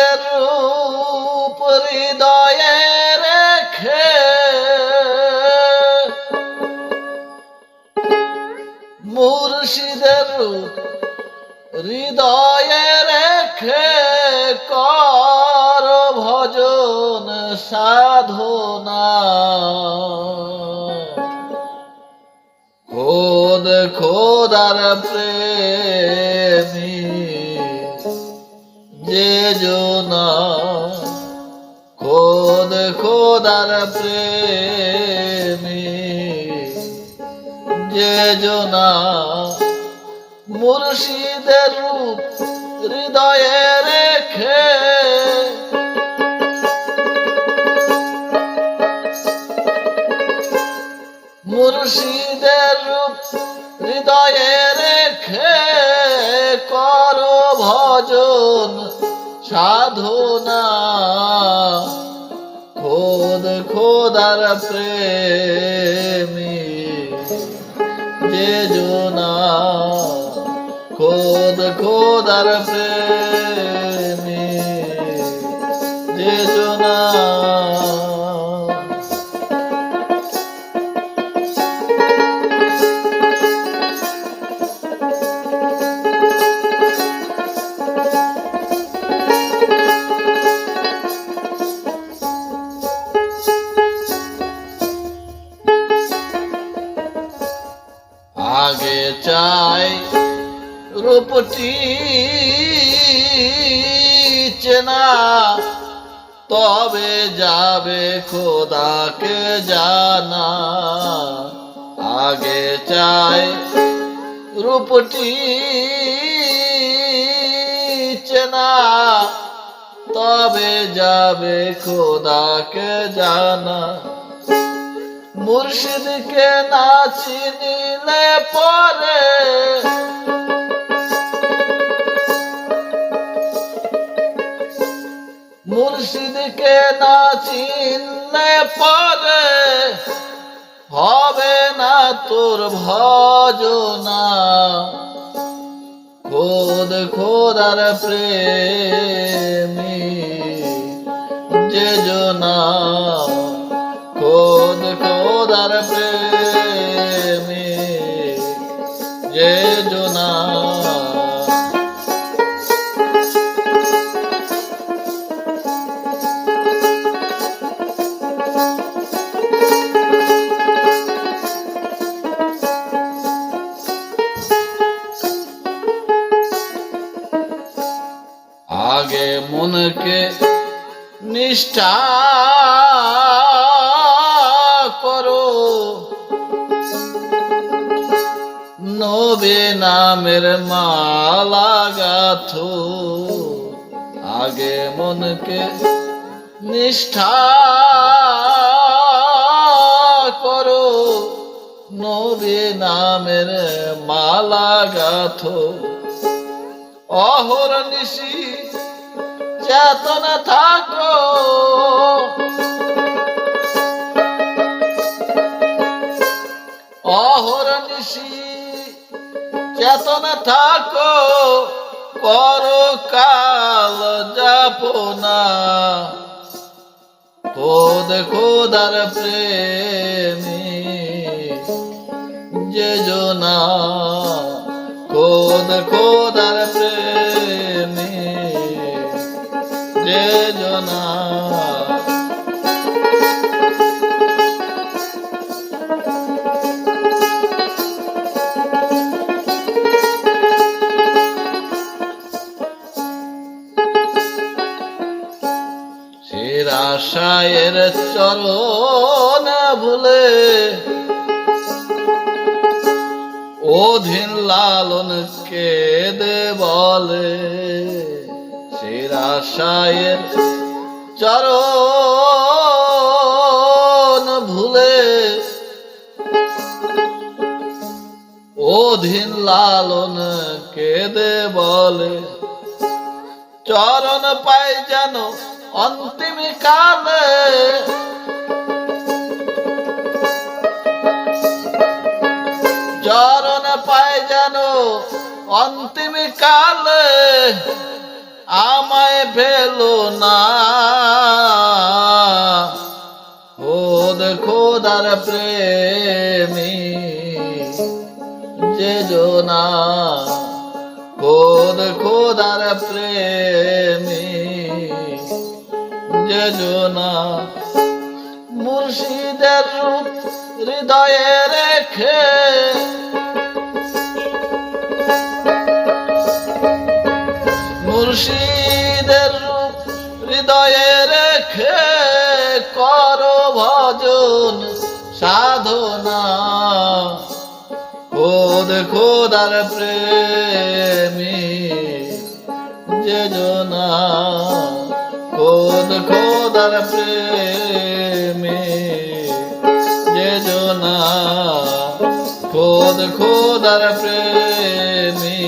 মুর্শিদের রূপ হৃদয়ে রেখে। মুর্শিদের রূপ হৃদয়ে রেখে কর ভজন সাধনা। খোদ খোদার প্রেমী যে জনা খোদ খোদার প্রেমী যে জনা মুর্শিদের রূপ হৃদয়ে রেখে মুর্শিদের রূপ হৃদয়ে রেখে করো ভজন। সাধনা। খোদ খোদার প্রেমী যে জোনা খোদ খোদার প্রেমী চাই রূপটি চেনা। তবে যাবে খোদাকে জানা। আগে চাই রূপটি চেনা। তবে যাবে খোদাকে জানা। মুর্শিদকে না চিনিলে পরে না চিনলে পরে হবে না তোর ভজনা। খোদ খোদার প্রেমী যে জনা। মনকে নিষ্ঠা করো। নবে নামের মালা গাথো। আগে মনকে নিষ্ঠা করো। নবে নামের মালা গাথো। অহর নিশি চেতনা থাকো। অহর নিশি চেতনা থাকো করো কাল যাপনা খোদ খোদার প্রেমী যে জনা খোদ খোদার প্রেমী জনা শিরাশায়ের চরণ ভুলে অধীন লালন কেদে বলে। শিরাশায়ের চরণ ভুলে। অধীন লালন কেদে বলে, চরণ পাই যেন অন্তিম কালে। চরণ পাই যেন অন্তিম কালে, আমায় ফেলো না। খোদ খোদার প্রেমী, যে জোনা খোদ খোদার প্রেমী, যে জোনা মুর্শিদের রূপ হৃদয়ে রেখে মুর্শিদের খোদার প্রেমী যে জনা খোদ খোদার প্রেমী যে জনা খোদ খোদার প্রেমী